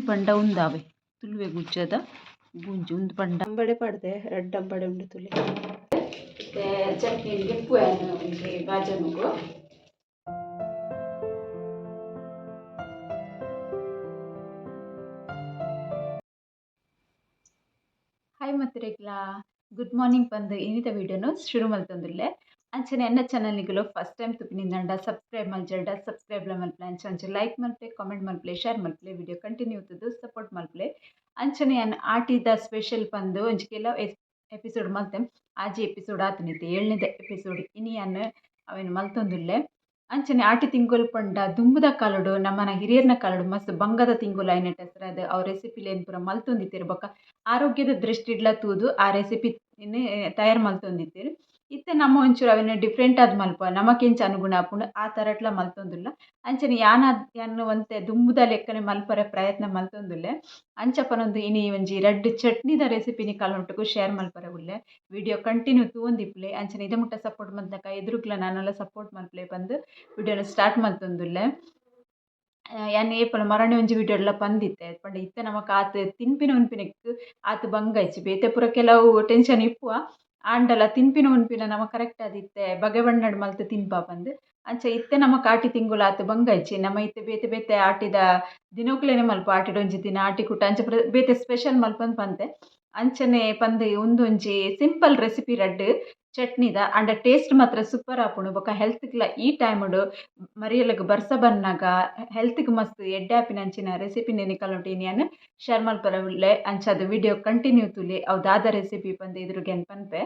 ಪಂಡ ಉಂದಾವೆ. ತುಲ್ವೆ ಗುಜ್ಜದ ಗುಂಜಿ ಉಂದು ಪಂಡ. ಅಂಬಡೆ ಪಡ್ದೆ ರೆಡ್ ಅಂಬಡೆ ಉಂಡು ತುಲೆ. ಮತ್ತೆ ಚಟ್ನಿ ಗೆಪ್ಪು ಒಂಜಿ ಹಾಯ್ ಮತ್ತೆ ರೇಗ್ಲ ಗುಡ್ ಮಾರ್ನಿಂಗ್ ಬಂದು ಇನ್ನಿತ ವಿಡಿಯೋನು ಶುರು ಮಲ್ತೊಂದುಲ್ಲೆ ಅಂಚನೆ ಎನ್ನ ಚಾನಲ್ನಿಗುಲು ಫಸ್ಟ್ ಟೈಮ್ ತುಪ್ಪಿನಿಂದಂಡ ಸಬ್ಸ್ಕ್ರೈಬ್ ಮಲ್ಜರ್ಡ ಸಬ್ಸ್ಕ್ರೈಬ್ ಮಲ್ಪಲೆ ಅಂಚ ಅಂಚೆ ಲೈಕ್ ಮಲ್ಪಲೆ ಕಾಮೆಂಟ್ ಮಲ್ಪಲೆ ಶೇರ್ ಮಲ್ಪಲೆ ವಿಡಿಯೋ ಕಂಟಿನ್ಯೂ ಇತ್ತದು ಸಪೋರ್ಟ್ ಮಲ್ಪಲೆ. ಅಂಚನೆ ಅನ್ ಆಟಿದ ಸ್ಪೆಷಲ್ ಬಂದು ಕೆಲವು ಎಪಿಸೋಡ್ ಮಲ್ತೆ, ಆಜಿ ಎಪಿಸೋಡ್ ಆತನಿತ್ತೆ ಏಳನೇದ ಎಪಿಸೋಡ್ ಇನಿ ಅನ್ನ ಅವೇನು ಮಲ್ತೊಂದುಲ್ಲೆ. ಅಂಚನೆ ಆಟಿ ತಿಂಗುಲ್ ಪಂಡ ದುಂಬುದ ಕಾಲಡು, ನಮ್ಮನ ಹಿರಿಯರ್ನ ಕಾಲಡು ಮಸ್ತ್ ಬಂಗದ ತಿಂಗುಲ ಐನೆಟ್ ಹೆಸರಾದ ಅವು ರೆಸಿಪಿಲೇನು ಪೂರ ಮಲ್ತೊಂದಿತ್ತೆರ್ ಬೊಕ್ಕ ಆರೋಗ್ಯದ ದೃಷ್ಟಿಡ್ಲ ತೂದು ಆ ರೆಸಿಪಿ ತಯಾರು ಮಲ್ತೊಂದಿತ್ತೀರಿ ಇತ್ತೆ ನಮ್ಮ ಒಂಚೂರು ಅವಿನ ಡಿಫ್ರೆಂಟ್ ಆದ್ ಮಲ್ಪ ನಮಕೆಂಚ ಅನುಗುಣ ಆಪುಂಡು ಆ ತರಟ್ಲ ಮಲ್ತೊಂದುಲ್ಲ. ಅಂಚನೆ ಯಾನ ಯಾನ್ ಒಂತೆ ದುಂಬುದ ಲೆಕ್ಕನೆ ಮಲ್ಪರೆ ಪ್ರಯತ್ನ ಮಲ್ತೊಂದುಲ್ಲೆ. ಅಂಚಪನೊಂದು ಇನಿ ಒಂಜಿ ರಡ್ಡ್ ಚಟ್ನಿದ ರೆಸಿಪಿನಿ ಕಲೊಟ್ಟುಗು ಶೇರ್ ಮಲ್ಪರೆ ಉಲ್ಲೆ ವಿಡಿಯೋ ಕಂಟಿನ್ಯೂ ತೂವೊಂದಿಪ್ಪುಲೆ ಅಂಚನೆ ಇದ ಮುಟ್ಟ ಸಪೋರ್ಟ್ ಮಂತನಕ ಎದುರುಗ್ಲ ನಾನೆಲ್ಲ ಸಪೋರ್ಟ್ ಮಲ್ಪಲೆ ಬಂದು ವಿಡಿಯೋನ ಸ್ಟಾರ್ಟ್ ಮಲ್ತೊಂದುಲ್ಲೆ. ಯಾನ್ ಏಪಲ ಮರಣೆ ಒಂಜಿ ವಿಡಿಯೋಡ್ಲ ಪಂದಿತ್ತೆ. ಪಂಡ ಇತ್ತೆ ನಮಕ್ ಆತ ತಿನ್ಪಿನ ಉನ್ಪಿನಕ್ ಆತ ಬಂಗ ಇಜ್ಜಿ ಬೇತೆ ಪೂರ ಕೆಲವು ಟೆನ್ಷನ್ ಇಪ್ಪುವ. ಆಂಡಲ, ತಿನ್ಪಿನ ಉನ್ಪಿನ ನಮ ಕರೆಕ್ಟ್ ಆದಿತ್ತೆ ಬಗೆ ಬಣ್ಣಡ್ ಮಲ್ತ್ ತಿನ್ಪ ಪಂದ್ ಅಂಚ ಇತ್ತೆ ನಮ ಕಾಟಿ ತಿಂಗುಲು ಆತ್ ಬಂಗ ಇಜ್ಜಿ ನಮ ಇತ್ತೆ ಬೇತೆ ಬೇತೆ ಆಟಿದ ದಿನಕ್ಲೆನೆ ಮಲ್ಪ ಆಟಿಡೊಂಜಿ ದಿನ ಆಟಿ ಕುಟ ಅಂಚ ಬೇತೆ ಸ್ಪೆಷಲ್ ಮಲ್ಪಂದ್ ಪಂತೆ. ಅಂಚನೆ ಪಂದ್ ಉಂದೊಂಜಿ ಸಿಂಪಲ್ ರೆಸಿಪಿ ರಡ್ಡ್, ಚಟ್ನಿದ ಆಂಡ ಟೇಸ್ಟ್ ಮಾತ್ರ ಸೂಪರ್ ಆಪುಂಡು. ಬೊಕ ಹೆಲ್ತ್ಗ್ಲ ಈ ಟೈಮ್ಡು ಮರಿಯಲಗ್ ಬರ್ಸ ಬನ್ನಾಗ ಹೆಲ್ತ್ಗೆ ಮಸ್ತ್ ಎಡ್ಡೆ ಆಪಿನಂಚಿನ ರೆಸಿಪಿ ನೆನೆ ಕಲೊಂಟು ಯಾನ್ ಶೇರ್ ಉಲ್ಲೆ ಅಂಚಾದ್ ವಿಡಿಯೋ ಕಂಟಿನ್ಯೂ ತುಲಿ. ಅವು ದಾದ ರೆಸಿಪಿ ಪಂದ್ ಎದುರುಗೆನ್ ಪನ್ಪೆ.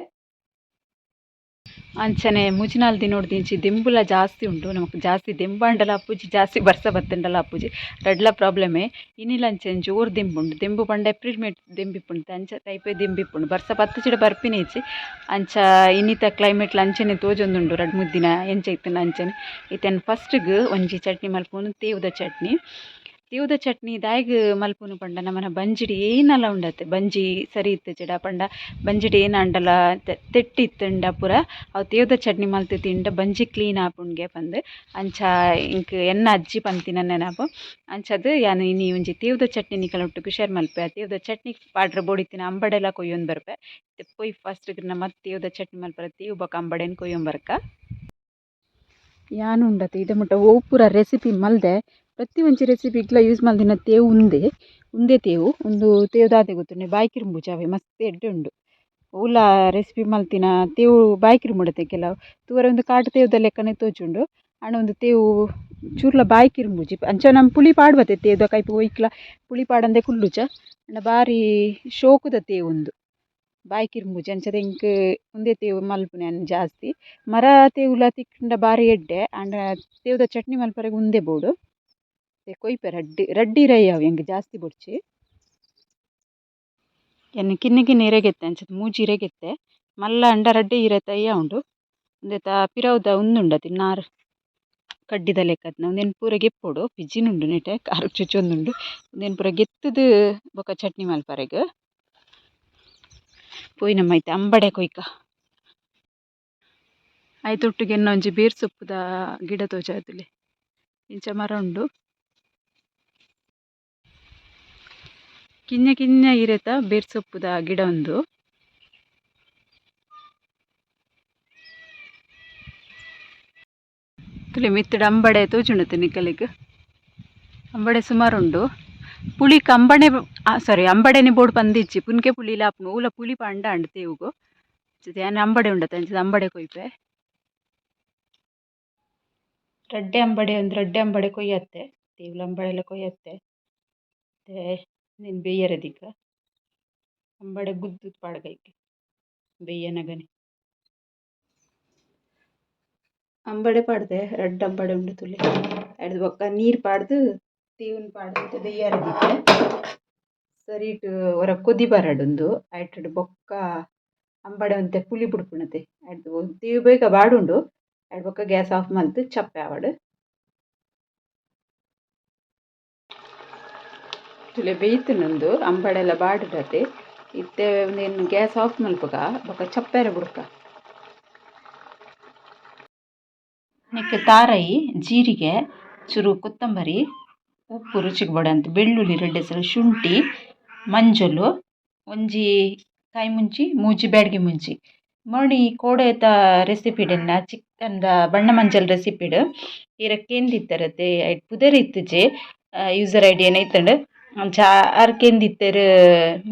ಅಂಚನೆ ಮುಜಿನಾಲ್ ದಿನೋಡು ದಿಂಚಿ ದಿಂಬುಲ ಜಾಸ್ತಿ ಉಂಡು ನಮಕ್ ಜಾಸ್ತಿ ದಿಂಬಂಡಲ ಅಪ್ಪುಜಿ, ಜಾಸ್ತಿ ಬರ್ಸ ಬತ್ತಂಡಲ ಅಪ್ಪುಜಿ. ರಡ್ಲ ಪ್ರಾಬ್ಲಮೆ ಇನ್ನಿಲಂಚನೆ ಜೋರ್ ದಿಂಬುಂಡು ದಿಂಬು ಪಂಡ ಎಪ್ರಿಲ್ ಮೇಟ್ ದಿಂಬಿಪ್ಪುಂಡು ಅಂಚ ಟೈಪೇ ದಿಂಬಿಪ್ಪುಂಡು ಬರ್ಸ ಬತ್ತು ಚಿಡ ಬರ್ಪಿನೇಚಿ ಅಂಚ ಇನ್ನಿತ ಕ್ಲೈಮೇಟ್ಲ ಅಂಚನೆ ತೋಜೊಂದುಂಡು ರಡ್ಡ್ ಮುದ್ದಿನ ದಿನ ಎಂಚ ಇತ್ತಿನ ಅಂಚನೆ. ಇತ್ತೆನ್ ಫಸ್ಟ್ಗೆ ಒಂಜಿ ಚಟ್ನಿ ಮಲ್ಪೊಂದು ತೇವುದ ಚಟ್ನಿ. ತೇವ್ದ ಚಟ್ನಿ, ದಾಯಿಗ್ ಮಲ್ಪುನು ಪಂಡ ನಮನ ಬಂಜಿಡ್ ಏನಲ ಉಂಡತೆ ಬಂಜಿ ಸರಿ ಇತ್ತಿಜ್ಜಡ ಪಂಡ. ಬಂಜಿಡ್ ಏನ ಆಂಡಲ ತೆಟ್ಟ್ ಇತ್ತುಂಡ ಪೂರ. ಅವು ತೇವ್ದ ಚಟ್ನಿ ಮಲ್ತ್ ತಿಂಡ ಬಂಜಿ ಕ್ಲೀನ್ ಆಪುಣ್ಗೆ ಪಂದ್. ಅಂಚ ಇಂಕ್ ಎನ್ನ ಅಜ್ಜಿ ಪಂತಿನ ನೆನಪು. ಅಂಚದ್ ಯಾನ್ ಇನಿ ಒಂಜಿ ತೇವ್ದ ಚಟ್ನಿ ನಿಕುಲು ಉಟ್ಟು ಶೇರ್ ಮಲ್ಪೆ. ಆ ತೇವ್ದ ಚಟ್ನಿ ಬೋಡಿ ಬೋಡಿತ್ತಿನ ಅಂಬಡೆಲ ಕೊಯ್ಯೊಂದು ಬರ್ಪೆ. ಪೊಯ್ ಫಸ್ಟ್ಗ್ ಮತ್ ತೇವ್ದ ಚಟ್ನಿ ಮಲ್ಪರ ತೇವ್ ಬೊಕ ಅಂಬಡೆನ್ ಕೊಯ್ಯೊಂಬರ್ಕ ಯಾನ್ ಉಂಡತೆ ಇದ ಮುಟ್ಟ ಓ ಪೂರ ರೆಸಿಪಿ ಮಲ್ದೆ. ಪ್ರತಿ ಒಂಜಿ ರೆಸಿಪಿಗ್ಲ ಯೂಸ್ ಮಲ್ದಿನ ತೇವು ಉಂದೆ ಉಂದೆ ತೇವು ಉಂದು ತೇವು ದಾದೆ ಗೊತ್ತುಂಡೆ ಬಾಯ್ಕಿರ್ಂಬುಜಿ ಅವೆ ಮಸ್ತ್ ಎಡ್ಡೆ ಉಂಡು. ಉಲ ರೆಸಿಪಿ ಮಲ್ತಿನ ತೇವು ಬಾಯ್ಕಿರ್ಂಬುಡತೆ ಕೆಲವು ತೂವರೆ ಉಂದು ಕಾಟು ತೇವುದ ಲೆಕ್ಕನೆ ತೋಜುಂಡು. ಆಂಡ ಉಂದು ತೇವು ಚೂರ್ಲ ಬಾಯ್ಕಿರ್ಂಬುಜಿ ಅಂಚ ನಮ್ ಪುಳಿ ಪಾಡ್ಬತೆ ತೇವ್ದ ಕೈಪು ಒಯ್ಕ್ಲ, ಪುಳಿ ಪಾಡಂದೆ ಕುಲ್ಲುಚ ಆಂಡ ಬಾರಿ ಶೋಕುದ ತೇವು ಉಂದು. ಕಿರುಂಬುಜಿ ಅಂಚದೆಂಕ್ ಎಂಕ್ ಉಂದೆ ತೇವು ಮಲ್ಪುನೆ ಜಾಸ್ತಿ. ಮರ ತೇವುಲ ತಿಕ್ಕುಂಡ ಬಾರಿ ಎಡ್ಡೆ ಆಂಡ ತೇವ್ದ ಚಟ್ನಿ ಮಲ್ಪರೆಗ್ ಉಂದೆ ಬೋಡು. ಕೊಯ್ಪೆ ರಡ್ಡಿ ರಡ್ಡಿ ಇರೈ ಅವು ಎಂಕ್ ಜಾಸ್ತಿ ಬೊಡ್ಚಿ. ಎನ್ನ ಕಿನ್ನ ಕಿನ್ನ ಇರೆಗೆತ್ತೆ ಅಂಚಾದ್ ಮೂಜಿ ಇರೆಗೆತ್ತೆ. ಮಲ್ಲ ಅಂಡ ರಡ್ಡಿ ಇರೆ ತಯ್ಯ ಉಂಡು. ಉಂದೆತ ಪಿರವುದ ಉಂದುಂಡತೆ ನಾರ್ ಕಡ್ಡಿದ ಲೆಕ್ಕದ್ನ. ಉಂದೆನ್ ಪೂರ ಗೆಪ್ಪೊಡು ಪಿಜ್ಜಿನುಂಡು ನೆಟೆ ಕಾರುಗ್ ಚುಚ್ಚೊಂದುಂಡು ಉಂದೆನ್ ಪೂರ ಗೆತ್ತುದು ಬೊಕ ಚಟ್ನಿ ಮಲ್ಪರೆಗ್. ನಮ್ಮ ಐತೆ ಅಂಬಡೆ ಕೊಯ್ಕ. ಐತೊಟ್ಟುಗೆ ಒಂಜಿ ಬೇರ್ ಸೊಪ್ಪುದ ಗಿಡ ತೋಜಾದುಲೆ ಇಂಚ ಮರ ಉಂಡು. ಕಿನ್ನ ಕಿನ್ನೆ ಇರೆತ ಬೇರ್ಸೊಪ್ಪುದ ಗಿಡ ಒಂದು. ತುಲೆ ಮಿತ್ತಡ ಅಂಬಡೆ ತೋಚುಣತ್ತೆ ನಿಕಲೆಗ್. ಅಂಬಡೆ ಸುಮಾರು ಉಂಡು ಪುಳಿ ಕಂಬಣೆ ಸಾರಿ ಅಂಬಡೆನೆ ಬೋಡ್ ಪಂದಿಚ್ಚಿ ಪುನ್ಕೆ ಪುಳಿ ಲಾಪುನು, ಊಲ ಪುಳಿ ಪಂಡ ಅಂಡ್ ತೇವುಗು. ಯಾನೆ ಅಂಬಡೆ ಉಂಡತ್ತೆ ಅಂಚಾದ್ ಅಂಬಡೆ ಕೊಯ್ಪೆ. ರಡ್ಡೆ ಅಂಬಡೆ ಒಂದು ರಡ್ಡೆ ಅಂಬಡೆ ಕೊಯ್ಯತ್ತೆ. ತೇವ್ಲ ಅಂಬಡೆಲ ಕೊಯ್ಯತ್ತೆ. ಮತ್ತೆ ನೀನು ಬೇಯ್ಯರೆ ದಿಕ್ಕ. ಅಂಬಡೆ ಗುದ್ದುದು ಪಾಡ್ಗೈಕೆ ಬೇಯ್ಯನಗನೆ ಅಂಬಡೆ ಪಾಡ್ದೆ ರಡ್ಡ್ ಅಂಬಡೆ ಉಂಡು ತುಲೆ. ಐಡ್ ಬೊಕ್ಕ ನೀರ್ ಪಾಡ್ದ್, ತೇವ್ನ್ ಪಾಡ್ದ್ ಬೇಯ್ಯರೆ ಸರಿ ಸರಿಟ್ ಒರ ಕೊದಿ ಬರಡುಂದು ಐಟ್ ಬೊಕ್ಕ ಅಂಬಡೆ ಒಂತೆ ಪುಳಿ ಬುಡ್ಪುನತೆ ಐಟ್ ತೇವು ಬೇಗ ಬಾಡುಂಡು. ಐಟ್ ಬೊಕ್ಕ ಗ್ಯಾಸ್ ಆಫ್ ಮಲ್ತ್, ಚಪ್ಪೆ ಆವಡ್. ತುಲೆ ಉಂದು ಅಂಬಡೆಲ ಬಾಡುಡತೆ ಇತ್ತೆ ಉಂದೆನ್ ಗ್ಯಾಸ್ ಆಫ್ ಮಲ್ಪಗ ಬೊಕ ಚಪ್ಪೆರೆ ಬುಡ್ಕ. ನೆಕ್ಕ್ ತಾರೈ, ಜೀರಿಗೆ, ಚೂರು ಕೊತ್ತಂಬರಿ, ಉಪ್ಪು ರುಚಿಗೆ ಬಡಂತ ಬೆಳ್ಳುಳ್ಳಿ ರೆಡ್ಡೆ ಸಲ ಶುಂಠಿ, ಮಂಜಲು, ಒಂಜಿ ಕಾಯಿ ಮುಂಚಿ, ಮೂಜಿ ಬ್ಯಾಡ್ಗೆ ಮುಂಚಿ. ಮಣಿ ಕೋಡೆತ ರೆಸಿಪಿಡನ್ನ ಚಿಕನ್ದ ಬಣ್ಣ ಮಂಜಲ್ ರೆಸಿಪಿಡ್ ಇರಕ್ ಕೇಂದಿತ್ತರತೆ ಐಟ್ ಪುದರ್ ಇತ್ತಿಜೆ ಯೂಸರ್ ಐ ಡಿ ಏನ ಅಂಚ ಆರ್ ಮುಂಚಿದ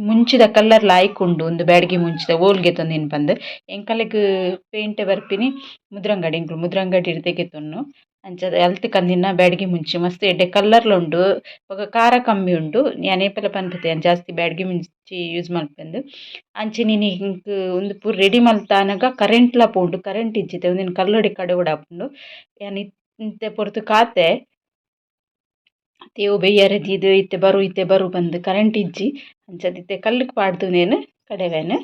ಮುಂಚಿದ ಕಲ್ಲರ್ಲ ಉಂಡು ಉಂದು ಬ್ಯಾಡ್ಗೆ ಮುಂಚಿದ ಓಲ್ಗೆ ತಂದಿನ ಪಂದ್ ಎಂಕಲೆಗ್ ಪೇಂಟ್ ಬರ್ಪಿನಿ? ಮುದ್ರಂಗಡಿ ಎಂಕುಲು ಮುದ್ರಂಗಡಿಡ್ ತೆಗೆತೊನ್ನು ಅಂಚಾದ್ ಅಲ್ತ್ ಕಂದಿನ ಬ್ಯಾಡ್ಗೆ ಮುಂಚಿ. ಮಸ್ತ್ ಎಡ್ಡೆ ಕಲ್ಲರ್ಲ ಉಂಡು. ಬೊಕ ಕಾರ ಕಮ್ಮಿ ಉಂಡು. ಯಾನ್ ಏಪಲ ಪನ್ಪೆತೆ, ಯಾನ್ ಜಾಸ್ತಿ ಬ್ಯಾಡ್ಗೆ ಮುಂಚಿ ಯೂಸ್ ಮಲ್ಪೆಂದ್ ಅಂಚನೆ ಇಂಕ್ ಉಂದು ಪೂರ ರೆಡಿ ಮಲ್ತಾನಗ ಕರೆಂಟ್ಲ ಪೋಂಡು. ಕರೆಂಟ್ ಇಜ್ಜಿತೆ. ಉಂದೆನ್ ಕಲ್ಲೊಡಿ ಕಡೆವುಡು ಆಪುಂಡು ಯಾನ್ ಇಂತೆ ಪೊರ್ತು ಕಾತೆ. ತೇವು ಬೆಯ್ಯರೆ ದೀದ್ ಇತ್ತೆ ಬರು ಇತ್ತೆ ಬರು ಪಂದ್ ಕರೆಂಟ್ ಇಜ್ಜಿ ಅಂಚಾದ್ ಇತ್ತೆ ಕಲ್ಲುಗ್ ಪಾಡ್ದುನೆನ್ ಕಡೆವೆನ್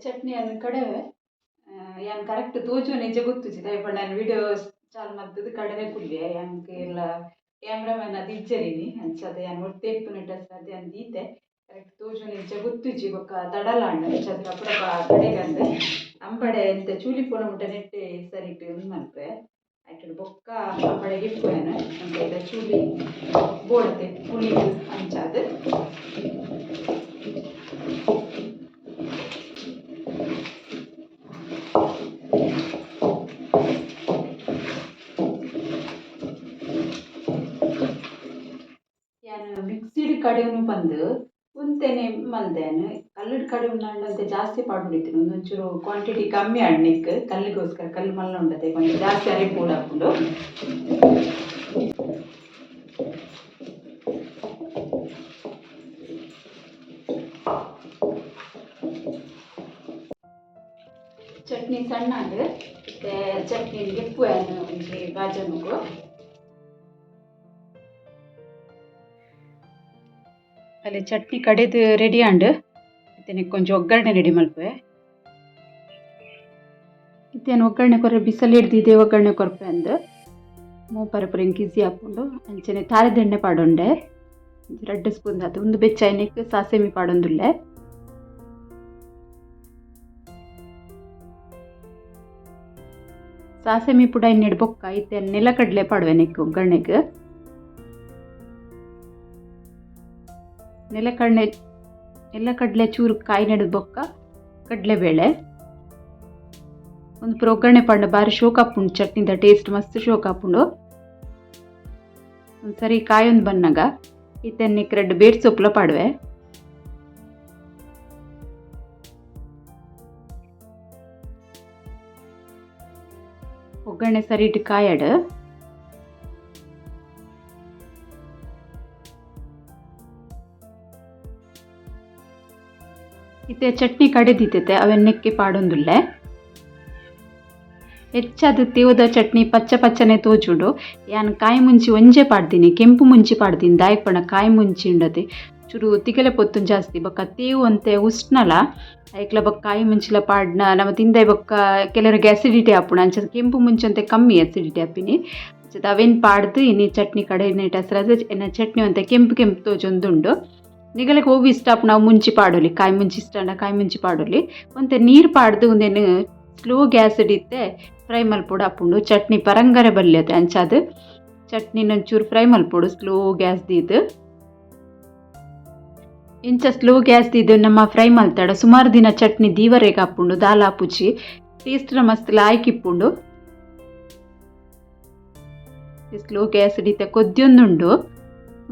ಚಟ್ನಿ ಅನ್ನ ಕಡೆವೆ ಯಾನ್ ಕರೆಕ್ಟ್ ತೋಜುನ ನಿಜ ಗೊತ್ತುಜಿ ದಯಪಂಡ ನಾನು ವಿಡಿಯೋ ಚಾಲು ಮಲ್ತುದು ಕಡೆನೆ ಕುಲ್ಲೆ ಯಾನ್ಕ್ ಎಲ್ಲ ಕ್ಯಾಮ್ರಾಮನ್ ಅದು ಇಜ್ಜೆರಿನಿ ಅಂಚಾದ್ ಯಾನ್ ಒಟ್ಟು ಇಪ್ಪುನ ಡ್ರೆಸ್ ಅದೇ ಅಂದ್ ದೀತೆ ಕರೆಕ್ಟ್ ತೋಜುನ ಇಜ್ಜೆ ಗೊತ್ತುಜಿ, ಬೊಕ್ಕ ತಡಲಾಂಡ ಚದ್ರ ಕಪುರ ಕಡೆಗಂದೆ ಅಂಬಡೆ ಎಂತ ಚೂಲಿ ಪೋನ ಮುಟ್ಟ ನೆಟ್ಟೆ ಸರಿಟ್ ಉಂದು ಮಲ್ಪೆ ಆಯ್ತು ಬೊಕ್ಕ ಅಂಬಡೆಗೆ ಇಪ್ಪುವೆನ ಅಂತೆ ಚೂಲಿ ಬೋಡತೆ ಪುಳಿ ಅಂಚಾದ್ ಮಿಕ್ಸಿಡ್ ಕಡೆನು ಬಂದು ಉಂತೆನೆ ಮಲ್ದೆನ್. ಕಲ್ಲುಡ್ ಕಡೆ ಉಂಡಾಂಡಂತೆ ಜಾಸ್ತಿ ಪಾಡ್ಬಿಡ್ತೀನಿ ಒಂದೊಂಚೂರು ಕ್ವಾಂಟಿಟಿ ಕಮ್ಮಿ ಆಡ್ನಿಕ್ ಕಲ್ಲಿಗೋಸ್ಕರ ಕಲ್ಲು ಮಲ್ಲ ಉಂಡತೆ ಕೊಂಚ ಜಾಸ್ತಿ ಅರೆ ಹಾಕೊಂಡು ಚಟ್ನಿ ಸಣ್ಣ ಮತ್ತೆ ಚಟ್ನಿ ಎಪ್ಪು ಒಂಜಿ ಅಲ್ಲಿ ಚಟ್ನಿ ಕಡೆದು ರೆಡಿ ಆಂಡ್ ಇತ್ತೇನೆ ಕೊಂಚ ಒಗ್ಗರಣೆ ರೆಡಿ ಮಲ್ಪೆ ಇತ್ತೇನು ಒಗ್ಗರಣೆ ಕೊರ ಬಿಸಿಲು ಹಿಡ್ದಿದೆ, ಒಗ್ಗರಣೆ ಕೊರಪೆ ಅಂದ್. ಮೂ ಪುರ ಹಿಂಗೆ ಈಸಿ ಹಾಕೊಂಡು ಅಂಚನೆ ತಾರದೆಣ್ಣೆ ಪಾಡೊಂಡೆ. ಎರಡು ಸ್ಪೂನ್ ಅದು ಒಂದು ಬೆಚ್ಚ ಎಣ್ಣೆಕ್ ಸಾಸೆಮಿ ಪಾಡೊಂದುಲ್ಲೆ. ಸಾಸೆಮಿ ಪುಡ ಇನ್ನೆಡ್ ಬೊಕ್ಕ. ಇತ್ತೆ ನೆಲಕಡಲೆ ಪಾಡುವೆ ನೆಕ್ ಒಗ್ಗರಣೆಗ್. ನೆಲಕಡಲೆ ನೆಲಕಡಲೆ ಚೂರು ಕಾಯಿ ನೆಡದ ಬೊಕ್ಕ ಕಡಲೆಬೇಳೆ. ಒಂದು ಒಗ್ಗರಣೆ ಪಂಡ ಬಾರಿ ಶೋಕಾಪುಂಡು, ಚಟ್ನಿದ ಟೇಸ್ಟ್ ಮಸ್ತ್ ಶೋಕಾಪುಂಡು. ಒಂದು ಸರಿ ಕಾಯೊಂದು ಬನ್ನಾಗ ಇತ್ತೆನ್ನಿಕ್ ರೆಡ್ ಬೇಡ್ ಸೊಪ್ಲ ಪಾಡುವೆ. ಒಗ್ಗರಣೆ ಸರಿ ಇಟ್ಟು ಕಾಯಡ್. ಇತ್ತೆ ಚಟ್ನಿ ಕಡೆದಿದ್ದೆ ಅವೆನ್ನಕ್ಕೆ ಪಾಡೊಂದುಲ್ಲೆ. ಹೆಚ್ಚಾದ ತೇವದ ಚಟ್ನಿ ಪಚ್ಚ ಪಚ್ಚನೆ ತೋಜುಂಡು. ಯಾನ್ ಕಾಯಿ ಮುಂಚಿ ಒಂಜೆ ಪಾಡ್ದಿನಿ ಕೆಂಪು ಮುಂಚಿ ಪಾಡ್ದಿನಿ ದಾಯಪಣ ಕಾಯಿ ಮುಂಚಿ ಉಂಡತೆ ಚೂರು ತಿಗಲೆ ಪೊತ್ತುನ್ ಜಾಸ್ತಿ, ಬೊಕ್ಕ ತೇವು ಅಂತೆ ಉಷ್ಣಲ ಐಕ್ಲ ಬೊಕ್ಕ ಕಾಯಿ ಮುಂಚಿಲ ಪಾಡ್ನ, ನಮ್ಮ ತಿಂದ ಬೊಕ್ಕ ಕೆಲವರಿಗೆ ಅಸಿಡಿಟಿ ಆಪುಣ, ಅಂಚ ಕೆಂಪು ಮುಂಚಿ ಅಂತೆ ಕಮ್ಮಿ ಅಸಿಡಿಟಿ ಆಪಿನಿ. ಅವೆನ್ ಪಾಡ್ದು ಇನಿ ಚಟ್ನಿ ಕಡೆ ನೆಟ್ಟ ಹಸ್ರದು ಚಟ್ನಿ ಅಂತೆ ಕೆಂಪು ಕೆಂಪು ತೋಜೊಂದುಂಡು. ನಿಗಲಕ್ಕೆ ಹೋಗಿ ಸ್ಟಾಪ್ ನಾವು ಮುಂಚಿ ಪಾಡೋಲಿ, ಕಾಯಿ ಮುಂಚಿ ಸ್ಟಾಂಡ ಕಾಯಿ ಮುಂಚಿ ಪಾಡೋಲಿ. ಒಂತೆ ನೀರು ಪಾಡ್ದು ಒಂದೇನು ಸ್ಲೋ ಗ್ಯಾಸ್ ಇಡಿತ್ತೆ ಫ್ರೈ ಮಲ್ಪೊಡು ಆಪುಂಡು ಚಟ್ನಿ ಪರಂಗರೆ ಬಲ್ಯತೆ ಅಂಚಾದ್. ಚಟ್ನಿನ ಒಂಚೂರು ಫ್ರೈ ಮಲ್ಪೊಡು ಸ್ಲೋ ಗ್ಯಾಸ್ ದೀದ್. ಇಂಚ ಸ್ಲೋ ಗ್ಯಾಸ್ ದೀದ್ ನಮ್ಮ ಫ್ರೈ ಮಲ್ತಾಡ ಸುಮಾರು ದಿನ ಚಟ್ನಿ ದೀವರೆಗ್ ಆಪುಂಡು ದಾಲ್ ಆಪುಜಿ ಟೇಸ್ಟ್ ಮಸ್ತ್ ಲಾಯ್ಕಿಪ್ಪುಂಡು ಸ್ಲೋ ಗ್ಯಾಸ್ ಹಿಡಿತ ಕೊದ್ಯೊಂದುಂಡು.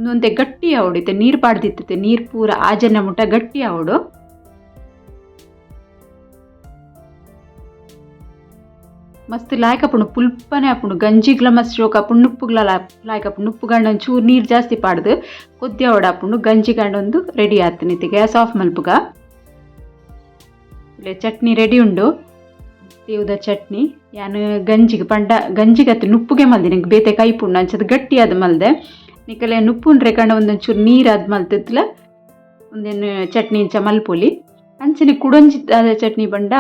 ಒಂದೊಂದೆ ಗಟ್ಟಿ ಆವಡಿತೆ ನೀರು ಪಾಡ್ದಿತ್ತೆ ನೀರು ಪೂರ ಆಜನ ಮುಟ ಗಟ್ಟಿ ಆವಡು. ಮಸ್ತ್ ಲಾಯ್ಕ ಪುಲ್ಪನೆ ಆಪುಂಡು ಗಂಜಿಗ್ಲ ಮಸ್ತ್ ಶೋಕ ಆಪುಂಡು ನುಪ್ಪುಗ್ಲ ಲಾಯ್ಕ ಆಪುಂಡು ನುಪ್ಪು ಗಂಡ ಒಂಚೂರು ನೀರು ಜಾಸ್ತಿ ಪಾಡ್ದು, ಕೊದ್ದೆ ಅವಡ ಆಪುಂಡು, ಗಂಜಿ ಗಂಡೊಂದು ರೆಡಿ ಆತನಿತ್ತೆ ಗ್ಯಾಸ್ ಆಫ್ ಮಲ್ಪುಗ. ಇಲ್ಲೇ ಚಟ್ನಿ ರೆಡಿ ಉಂಡು. ತೇವುದ ಚಟ್ನಿ, ಯಾನು ಗಂಜಿಗೆ ಪಂಡ, ಗಂಜಿಗೆ ಅತ್ತ ನುಪ್ಪುಗೆ ಮಲ್ದೆ ನಂಗೆ ಬೇತೆ ಕೈ ಪುಣ್ಣ ಅಂಚದ ಗಟ್ಟಿ ಅದು ಮಲ್ದೆ. ನಿಕಲೆ ನುಪ್ಪುನ್ ಕಂಡ ಒಂದೊಂಚೂರು ನೀರು ಆದ ಮಲ್ತಿತ್ಲ ಒಂದೇನು ಚಟ್ನಿ ಇಂಚ ಮಲ್ಪೊಲಿ ಅಂಚನೆ ಕುಡೊಂಜಿ ಚಟ್ನಿ ಬಂಡ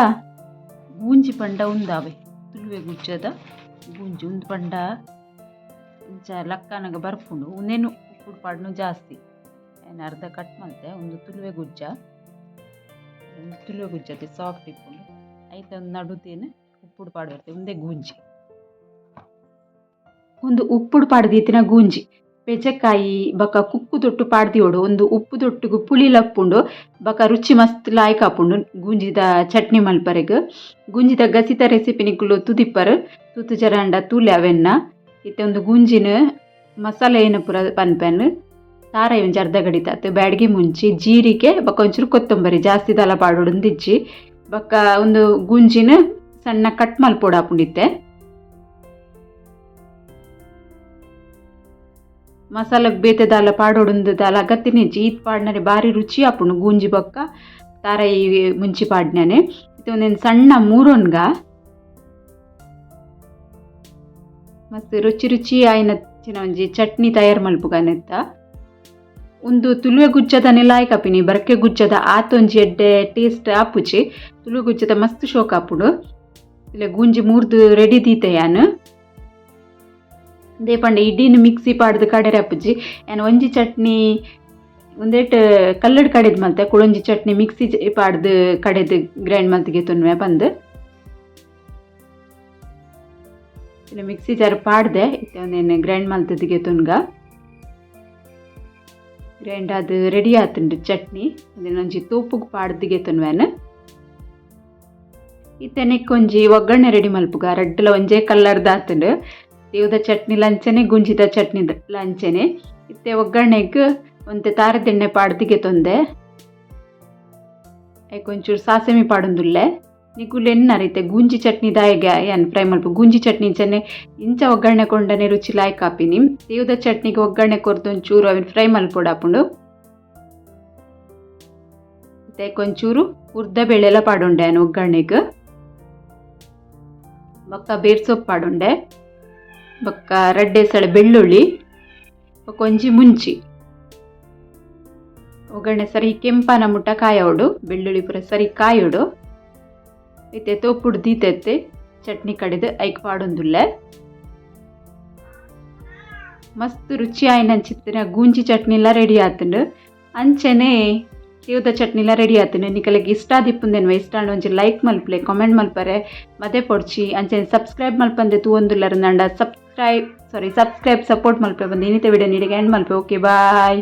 ಗೂಂಜಿ ಪಂಡ ಉಂದಾವೆ ತುಳುವೆ ಗುಜ್ಜದ ಗೂಂಜಿ ಉಂದು ಪಂಡ ಇಂಚ ಲಕ್ಕನಗ ಬರ್ಪುಂಡು ಉಂದೆನು ಉಪ್ಪುಡು ಪಾಡ್ನು ಜಾಸ್ತಿ ಏನು ಅರ್ಧ ಕಟ್ ಮಲ್ತೆ ಒಂದು ತುಳುವೆ ಗುಜ್ಜ ಒಂದು ತುಳುವೆ ಗುಜ್ಜತೆ ಸಾಫ್ಟ್ ಇಪ್ಪುಂಡು ಐತೆ ಒಂದು ನಡುತ್ತೇನೆ ಉಪ್ಪುಡು ಪಾಡು ಬರ್ತದೆ ಉಂದೆ ಗೂಂಜಿ ಒಂದು ಉಪ್ಪುಡು ಪಾಡ್ದಿತ್ತಿನ ಗೂಂಜಿ ಪೆಜಕಾಯಿ ಬೊಕ ಕುಕ್ಕು ದೊಟ್ಟು ಪಾಡ್ದಿಯೋಡು, ಒಂದು ಉಪ್ಪು ದೊಟ್ಟಿಗು ಪುಳಿ ಲಪ್ಪುಂಡು, ಬೊಕ ರುಚಿ ಮಸ್ತ್ ಲಾಯ್ಕ್ ಆಪುಂಡು ಗುಂಜಿದ ಚಟ್ನಿ ಮಲ್ಪರೆಗ್. ಗುಂಜಿದ ಗಸಿತ ರೆಸಿಪಿ ನಿಕ್ಕುಲು ತುದಿಪ್ಪರ್ ತೂತು ಜರಂಡ ತೂಲೆ ಅವೆನ್ನ, ಇತ್ತೆ ಒಂದು ಗುಂಜಿನ ಮಸಾಲೆ ಏನು ಪುರ ಪನ್ಪೆನ್, ತಾರ ಒಂಜಿ ಅರ್ಧ ಗಡಿತ ಬ್ಯಾಡ್ಗೆ ಮುಂಚಿ, ಜೀರಿಗೆ, ಬೊಕ ಒಂಚೂರು ಕೊತ್ತಂಬರಿ ಜಾಸ್ತಿ ದಲ ಪಾಡೋಡು ಬಕ್ಕ ಬೊಕ ಒಂದು ಗುಂಜಿನ ಸಣ್ಣ ಕಟ್ ಮಲ್ಪೋಡು ಆಪುಂಡಿತ್ತೆ ದಾಲ ಪಾಡೋಡುಂದು ದಾಲ ಅಗತ್ತಿನಿಜ್ಜಿ ಜೀತ್ ಪಾಡ್ನರೆ ಬಾರಿ ರುಚಿ ಆಪುಂಡು ಗೂಂಜಿ ಬೊಕ್ಕ ತಾರ ಈ ಮುಂಚಿ ಪಾಡ್ನನೆ. ಇದು ಒಂದೇನು ಸಣ್ಣ ಮೂರೊನ್ಗ. ಮತ್ತು ರುಚಿ ರುಚಿ ಚಿನ ಒಂಜಿ ಚಟ್ನಿ ತಯಾರು ಮಲ್ಪುಗನೆತ್ತ. ಒಂದು ತುಳುವೆ ಗುಜ್ಜದ ನೆಲಾಯ್ಕ್ ಕಪಿನಿ, ಬರಕೆ ಗುಜ್ಜದ ಆತೊಂಜಿ ಎಡ್ಡೆ ಟೇಸ್ಟ್ ಆಪುಜಿ ತುಳುವೆ ಗುಜ್ಜದ ಮಸ್ತ್ ಶೋಕ ಆಪುಡು ಇಲ್ಲ ಗೂಂಜಿ ಮೂರ್ದು ರೆಡಿ ದೀತೆ ಯಾನ್ ದೇ ಪಂಡ ಇಡೀನ್ ಮಿಕ್ಸಿ ಪಾಡ್ದು ಕಡೆರೆ ಅಪ್ಪುಜಿ. ಏನು ಒಂಜಿ ಚಟ್ನಿ, ಒಂದೇಟ್ ಕಲ್ಲಡ್ ಕಡೆದ್ ಮಲ್ತೆ, ಕುಳೊಂಜಿ ಚಟ್ನಿ ಮಿಕ್ಸಿ ಪಾಡ್ದು ಕಡೆದು ಗ್ರೈಂಡ್ ಮಲ್ತಿಗೆ ತುನ್ವೆ ಬಂದು ಮಿಕ್ಸಿ ಜಾರ್ ಪಾಡ್ದೆ ಇತ್ತೆ ಒಂದೇನು ಗ್ರೈಂಡ್ ಮಲ್ತದಿಗೆ ತುನ್ಗ. ಗ್ರೈಂಡ್ ಅದು ರೆಡಿ ಆತುಂಡು ಚಟ್ನಿ ಒಂಜಿ ತೂಪುಗೆ ಪಾಡ್ದಿಗೆ ತುನ್ವೇನು. ಇತ್ತೆನೆಕ್ ಒಂಜಿ ಒಗ್ಗರಣೆ ರೆಡಿ ಮಲ್ಪುಗ ರಡ್ಡ್ಲ ಒಂಜೇ ಕಲ್ಲರ್ದ ದೇವದ ಚಟ್ನಿ, ಲಂಚನೆ ಗುಂಜಿದ ಚಟ್ನಿ ಲಂಚನೆ. ಇತ್ತೆ ಒಗ್ಗರಣೆಗ್ ಒಂತೆ ತಾರದೆಣ್ಣೆ ಪಾಡ್ದಿಗೆ ತೊಂದೆ. ಐಕೊಂಚೂರು ಸಾಸಮಿ ಪಾಡೊಂದುಲ್ಲೆ. ನಿಗುಲು ಎನ್ನರಿತೆ ಗುಂಜಿ ಚಟ್ನಿ ದಾಯಿಗೆ ಏನು ಫ್ರೈ ಮಲ್ಪ ಗುಂಜಿ ಚಟ್ನಿ ಚೆನ್ನೆ ಇಂಚ ಒಗ್ಗರಣೆ ಕೊಂಡನೆ ರುಚಿ ಲಾಯ್ಕ್ ಹಾಪಿನಿ ದೇವದ ಚಟ್ನಿಗೆ ಒಗ್ಗರಣೆ ಕೊರ್ದು ಒಂಚೂರು ಅವಿನ ಫ್ರೈ ಮಲ್ಪೊಡು ಆಪುಂಡು. ಮತ್ತೆ ಕೊಂಚೂರು ಉರ್ದ ಬೇಳೆಲ್ಲ ಪಾಡೊಂಡೆ ಒಗ್ಗರಣೆಗೆ. ಬೊಕ್ಕ ಬೇರ್ ಸೊಪ್ಪು ಪಾಡೊಂಡೆ. ಬೊಕ್ಕ ರಡ್ಡೆ ಸಳ ಬೆಳ್ಳುಳ್ಳಿ, ಬೊಕ್ಕ ಒಂಜಿ ಮುಂಚಿ. ಒಗ್ಗರಣೆ ಸರಿ ಕೆಂಪನ ಮುಟ್ಟ ಕಾಯೋಡು, ಬೆಳ್ಳುಳ್ಳಿ ಪೂರ ಸರಿ ಕಾಯೋಡು. ಐತೆ ತೋಪುಡು ದೀತೈತೆ ಚಟ್ನಿ ಕಡಿದು ಐಕ್ ಪಾಡೊಂದುಲ್ಲೆ. ಮಸ್ತ್ ರುಚಿ ಆಯ್ನಂಚಿತ್ತಿನ ಗೂಂಜಿ ಚಟ್ನಿ ಎಲ್ಲ ರೆಡಿ ಆತುಂಡು. ಅಂಚನೆ ದೇವದ ಚಟ್ನಿ ಎಲ್ಲ ರೆಡಿ ಆತುಂಡು ನಿಕಲಿಗೆ ಇಷ್ಟ ದಿಪ್ಪುಂದೆನ್ವ ಇಷ್ಟ ಒಂಜಿ ಲೈಕ್ ಮಲ್ಪಲೆ ಕಾಮೆಂಟ್ ಮಲ್ಪರೆ, ಮದೆ ಪೊಡ್ಚಿ ಅಂಚನೆ ಸಬ್ಸ್ಕ್ರೈಬ್ ಮಲ್ಪಂದೆ ತೂವೊಂದುಲ್ಲರ ನಂಡ. ಸಬ್ಸ್ಕ್ರೈಬ್ ಸಾರಿ ಸಬ್ಸ್ಕ್ರೈಬ್ ಸಪೋರ್ಟ್ ಮಲ್ಪೆ ಬಂದು. ಇನ್ನಿತ ವಿಡಿಯೋ ನೀಡಿಗೆ ಎಂಡ್ ಮಲ್ಪೆ. Okay bye